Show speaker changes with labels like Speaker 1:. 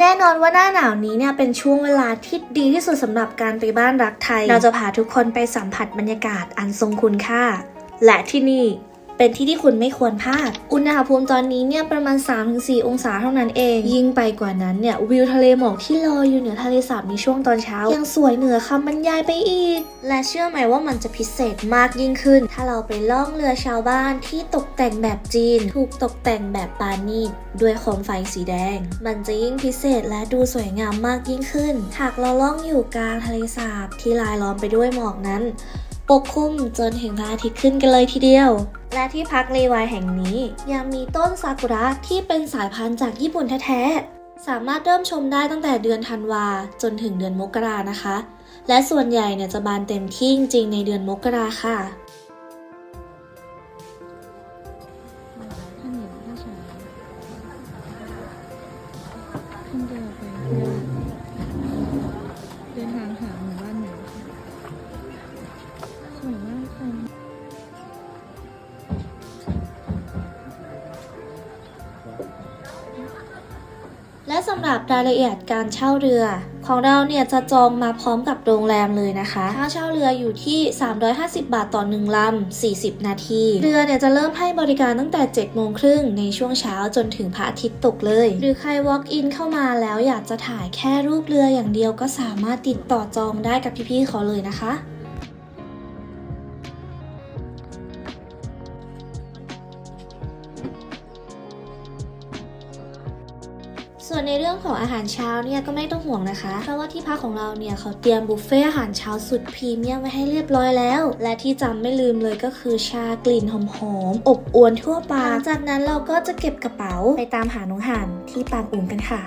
Speaker 1: แน่นอนว่าหน้าหนาวนี้เนี่ยเป็นช่วงเวลาที่ดีที่สุดสำหรับการไปบ้านรักไทย เราจะพาทุกคนไปสัมผัสบรรยากาศอันทรงคุณค่า และที่นี่ เป็นที่ที่คุณไม่ควรพลาด อุณหภูมิตอนนี้เนี่ยประมาณ 3-4 องศาเท่านั้นเอง ยิ่งไปกว่านั้นเนี่ยวิวทะเลหมอกที่ลอยอยู่เหนือทะเลสาบในช่วงตอนเช้า ยังสวยเหนือคำบรรยายไปอีก และเชื่อไหมว่ามันจะพิเศษมากยิ่งขึ้น ถ้าเราไปล่องเรือชาวบ้านที่ตกแต่งแบบจีน ถูกตกแต่งแบบปานีตด้วยโคมไฟสีแดง มันจะยิ่งพิเศษและดูสวยงามมากยิ่งขึ้น หากเราล่องอยู่กลางทะเลสาบที่ลายล้อมไปด้วยหมอกนั้น ปกคลุมจนเห็นพระอาทิตย์ขึ้นกันเลยทีเดียว และที่พักเลวายแห่งนี้ ยังมีต้นซากุระที่เป็นสายพันธุ์จากญี่ปุ่นแท้ๆ สามารถเริ่มชมได้ตั้งแต่เดือนธันวาจนถึงเดือนมกรานะคะ และส่วนใหญ่เนี่ยจะบานเต็มที่จริงๆในเดือนมกราค่ะ
Speaker 2: ข้าวเหนียวข้าวฉาขึ้นเรือไป
Speaker 1: และสำหรับรายละเอียดการเช่าเรือ ของเราเนี่ยจะจองมาพร้อมกับโรงแรมเลยนะคะ ค่าเช่าเรืออยู่ที่ 350 บาทต่อหนึ่งลำ 40 นาที เรือเนี่ยจะเริ่มให้บริการตั้งแต่ 7 โมงครึ่งในช่วงเช้าจนถึงพระอาทิตย์ตกเลย หรือใคร walk in เข้ามาแล้วอยากจะถ่ายแค่รูปเรืออย่างเดียวก็สามารถติดต่อจองได้กับพี่ๆเขาเลยนะคะ ส่วนในเรื่องของอาหารเช้าเนี่ยก็ไม่ต้องห่วงนะคะ เพราะว่าที่พักของเราเนี่ยเขาเตรียมบุฟเฟ่อาหารเช้าสุดพรีเมียมไว้ให้เรียบร้อยแล้ว และที่จำไม่ลืมเลยก็คือชากลิ่นหอมๆอบอวนทั่วปาก จากนั้นเราก็จะเก็บกระเป๋าไปตามหาน้องห่านที่ปางอุ่นกันค่ะ